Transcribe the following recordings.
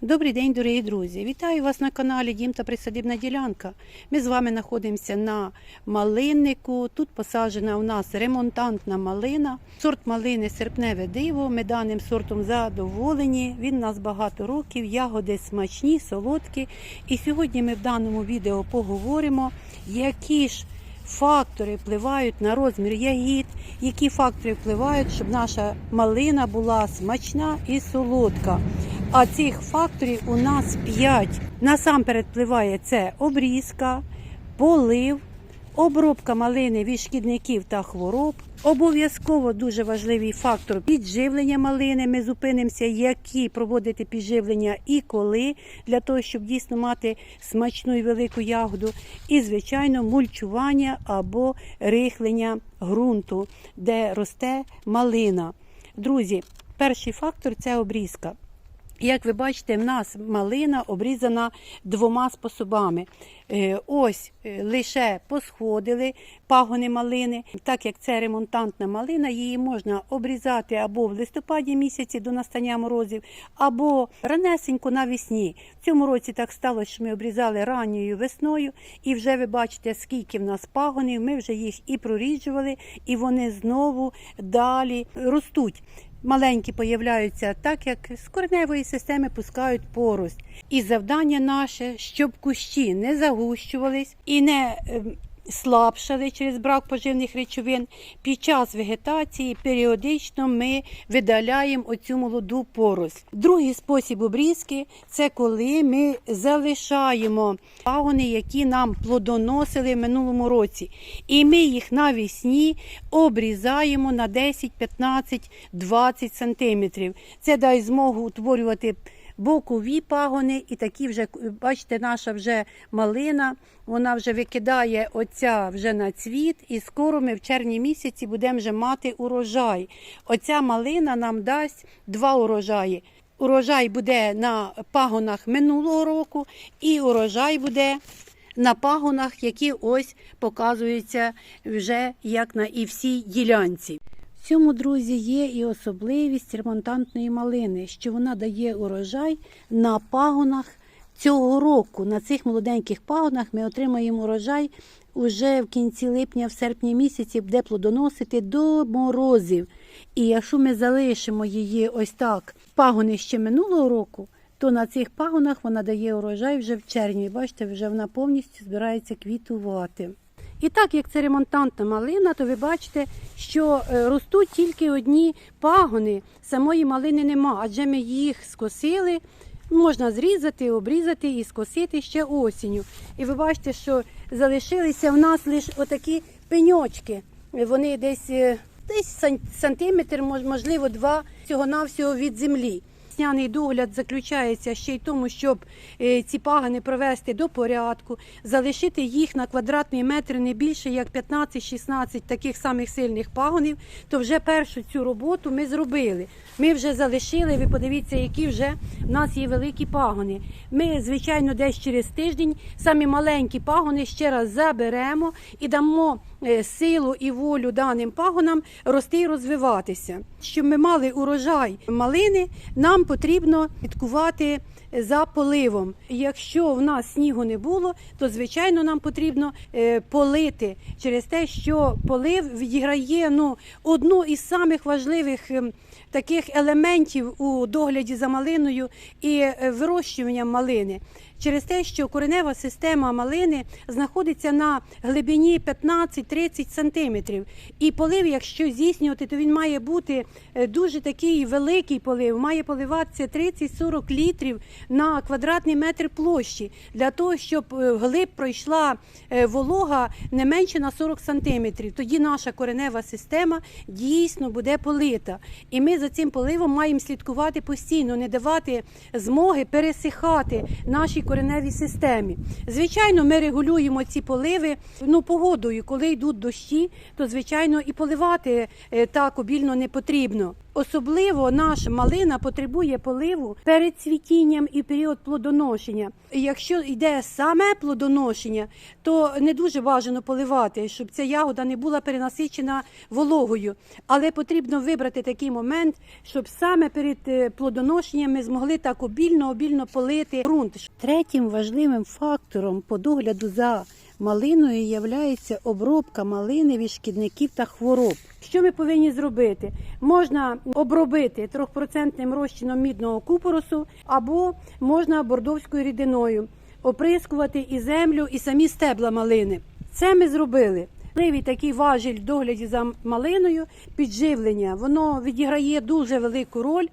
Добрий день, дорогі друзі! Вітаю вас на каналі Дім та Присадибна ділянка. Ми з вами знаходимося на малиннику. Тут посаджена у нас ремонтантна малина. Сорт малини серпневе диво. Ми даним сортом задоволені. Він у нас багато років, ягоди смачні, солодкі. І сьогодні ми в даному відео поговоримо, які ж фактори впливають на розмір ягід, які фактори впливають, щоб наша малина була смачна і солодка. А цих факторів у нас 5. Насамперед впливає це обрізка, полив, обробка малини від шкідників та хвороб. Обов'язково дуже важливий фактор підживлення малини. Ми зупинимося, які проводити підживлення і коли, для того, щоб дійсно мати смачну і велику ягоду. І, звичайно, мульчування або рихлення ґрунту, де росте малина. Друзі, перший фактор це обрізка. Як ви бачите, в нас малина обрізана двома способами. Е, Ось е, лише посходили пагони малини. Так як це ремонтантна малина, її можна обрізати або в листопаді місяці до настання морозів, або ранесенько навесні. В цьому році так сталося, що ми обрізали ранньою весною, і вже ви бачите, скільки в нас пагонів. Ми вже їх і проріджували, і вони знову далі ростуть маленькі появляються, так як з кореневої системи пускають порость. І завдання наше, щоб кущі не загущувались і не ем, слабшали через брак поживних речовин. Під час вегетації періодично ми видаляємо оцю молоду порость. Другий спосіб обрізки це коли ми залишаємо пагони, які нам плодоносили в минулому році. І ми їх навесні обрізаємо на 10, 15, 20 сантиметрів. Це дай змогу утворювати бокові пагони, і такі вже, бачите, наша вже малина, вона вже викидає оця вже на цвіт, і скоро ми в червні місяці будемо вже мати урожай. Оця малина нам дасть два урожаї. Урожай буде на пагонах минулого року, і урожай буде на пагонах, які ось показуються вже як на і всій ділянці. Цьому, друзі, є і особливість ремонтантної малини, що вона дає урожай на пагонах цього року. На цих молоденьких пагонах ми отримаємо урожай уже в кінці липня, в серпні місяці, буде плодоносити до морозів. І якщо ми залишимо її ось так, пагони ще минулого року, то на цих пагонах вона дає урожай вже в червні. Бачите, вже вона повністю збирається квітувати. І так як це ремонтантна малина, то ви бачите, що е, ростуть тільки одні пагони, самої малини нема, адже ми їх скосили. Можна зрізати, обрізати і скосити ще осінню. І ви бачите, що залишилися в нас лише отакі пеньочки. Вони десь, е, десь сантиметр, можливо, два цього-навсього від землі. Весняний догляд заключається ще й тому, щоб е, ці пагани провести до порядку, залишити їх на квадратний метр не більше як 15-16 таких самих сильних пагонів, то вже першу цю роботу ми зробили. Ми вже залишили, ви подивіться, які вже в нас є великі пагони. Ми, звичайно, десь через тиждень самі маленькі пагони ще раз заберемо і дамо силу і волю даним пагонам рости і розвиватися. Щоб ми мали урожай малини, нам потрібно підкувати за поливом. Якщо в нас снігу не було, то звичайно нам потрібно е, полити через те, що полив відіграє ну, одну із самих важливих ем, таких елементів у догляді за малиною і е, вирощуванням малини. Через те, що коренева система малини знаходиться на глибині 15-30 сантиметрів. І полив, якщо здійснювати, то він має бути е, дуже такий великий полив, має поливатися 30-40 літрів на квадратний метр площі, для того, щоб е, вглиб пройшла волога не менше на 40 сантиметрів. Тоді наша коренева система дійсно буде полита. І ми за цим поливом маємо слідкувати постійно, не давати змоги пересихати нашій кореневій системі. Звичайно, ми регулюємо ці поливи ну, погодою. Коли йдуть дощі, то звичайно і поливати е, так обільно не потрібно. Особливо наша малина потребує поливу перед цвітінням і період плодоношення. Якщо йде саме плодоношення, то не дуже бажано поливати, щоб ця ягода не була перенасичена вологою. Але потрібно вибрати такий момент, щоб саме перед е, плодоношенням ми змогли так обільно обільно полити ґрунт. Третім важливим фактором по догляду за малиною є обробка малини від шкідників та хвороб. Що ми повинні зробити? Можна обробити 3% розчином мідного купоросу або можна бордовською рідиною, оприскувати і землю, і самі стебла малини. Це ми зробили. Важливий такий важіль в догляді за малиною, підживлення. Воно відіграє дуже велику роль.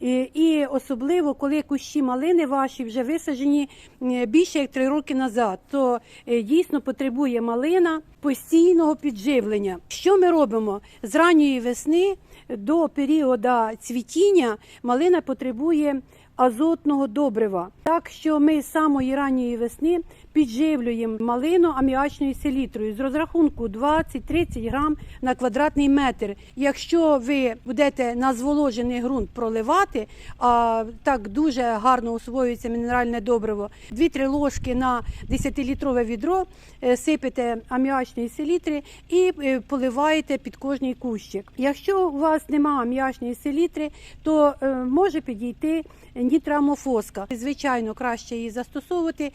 І, і особливо, коли кущі малини ваші вже висаджені е, більше як три роки назад, то е, дійсно потребує малина постійного підживлення. Що ми робимо з ранньої весни до періоду цвітіння? Малина потребує азотного добрива. Так що ми з самої ранньої весни підживлюємо малину аміачною селітрою з розрахунку 20-30 грам на квадратний метр. Якщо ви будете на зволожений ґрунт проливати, а так дуже гарно освоюється мінеральне добриво, 2-3 ложки на 10-літрове відро е, сипете аміачної селітри і е, поливаєте під кожний кущик. Якщо у вас немає аміачної селітри, то е, може підійти нітрамофоска. Звичайно, краще її застосовувати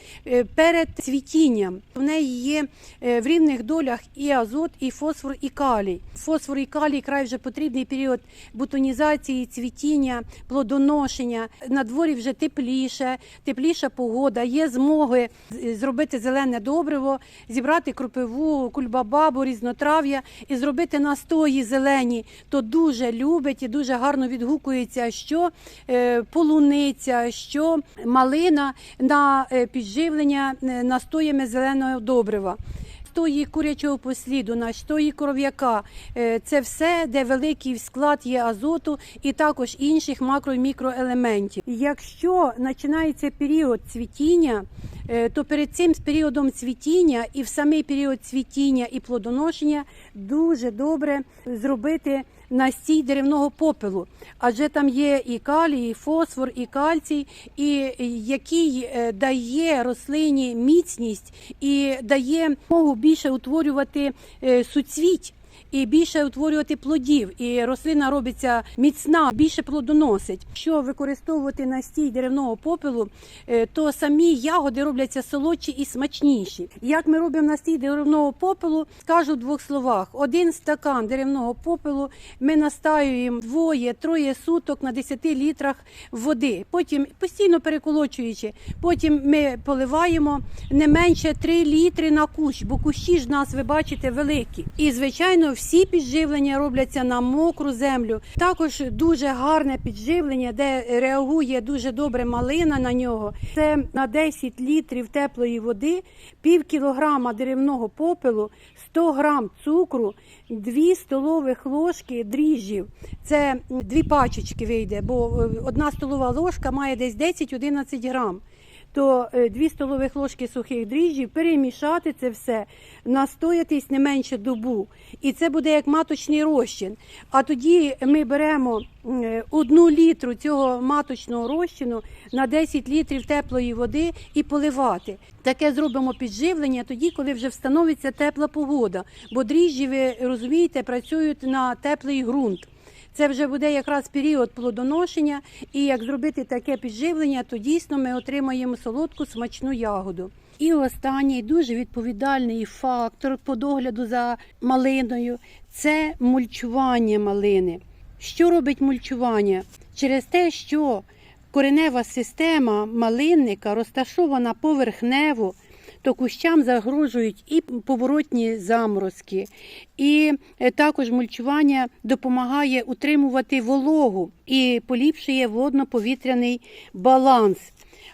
перед цвітінням. В неї є е, в рівних долях і азот, і фосфор, і калій. Фосфор і калій край вже потрібний період бутонізації, цвітіння, плодоношення. На дворі вже тепліше, тепліша погода. Є змоги зробити зелене добриво, зібрати кропиву, кульбабабу, різнотрав'я і зробити настої зелені. То дуже любить і дуже гарно відгукується, що е, полуниця, що малина на е, підживлення е, настоями зеленого добрива. Стої курячого посліду, настої коров'яка Е, це все, де великий склад є азоту і також інших макро і мікроелементів. Якщо починається період цвітіння, е, то перед цим періодом цвітіння і в самий період цвітіння і плодоношення дуже добре зробити настій деревного попелу, адже там є і калій, і фосфор, і кальцій, і який е, дає рослині міцність і дає змогу більше утворювати е, суцвіть. І більше утворювати плодів, і рослина робиться міцна, більше плодоносить. Якщо використовувати настій деревного попелу, е, то самі ягоди робляться солодші і смачніші. Як ми робимо настій деревного попелу, скажу в двох словах: один стакан деревного попелу ми настаюємо двоє-троє суток на 10 літрах води. Потім постійно переколочуючи, потім ми поливаємо не менше 3 літри на кущ, бо кущі ж нас ви бачите великі. І звичайно, всі підживлення робляться на мокру землю. Також дуже гарне підживлення, де реагує дуже добре малина на нього. Це на 10 літрів теплої води, пів кілограма деревного попелу, 100 грам цукру, 2 столових ложки дріжджів. Це дві пачечки вийде, бо е, одна столова ложка має десь 10-11 грам то 2 столових ложки сухих дріжджів, перемішати це все, настоятись не менше добу. І це буде як маточний розчин. А тоді ми беремо е, одну літру цього маточного розчину на 10 літрів теплої води і поливати. Таке зробимо підживлення тоді, коли вже встановиться тепла погода. Бо дріжджі, ви розумієте, працюють на теплий ґрунт. Це вже буде якраз період плодоношення, і як зробити таке підживлення, то дійсно ми отримаємо солодку смачну ягоду. І останній дуже відповідальний фактор по догляду за малиною це мульчування малини. Що робить мульчування? Через те, що коренева система малинника розташована поверхнево, то кущам загрожують і поворотні заморозки, і е, також мульчування допомагає утримувати вологу і поліпшує водно-повітряний баланс.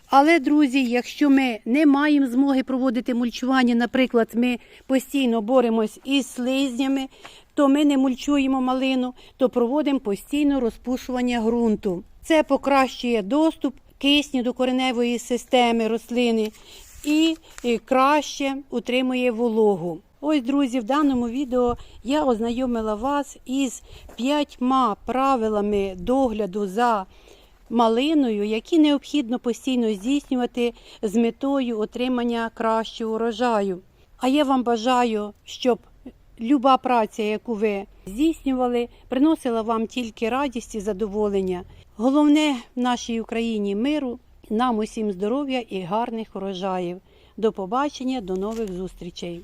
Але, друзі, якщо ми не маємо змоги проводити мульчування, наприклад, ми постійно боремось із слизнями, то ми не мульчуємо малину, то проводимо постійно розпушування ґрунту. Це покращує доступ кисню до кореневої системи рослини і краще утримує вологу. Ось, друзі, в даному відео я ознайомила вас із п'ятьма правилами догляду за малиною, які необхідно постійно здійснювати з метою отримання кращого урожаю. А я вам бажаю, щоб люба праця, яку ви здійснювали, приносила вам тільки радість і задоволення. Головне в нашій Україні миру, нам усім здоров'я і гарних урожаїв. До побачення, до нових зустрічей.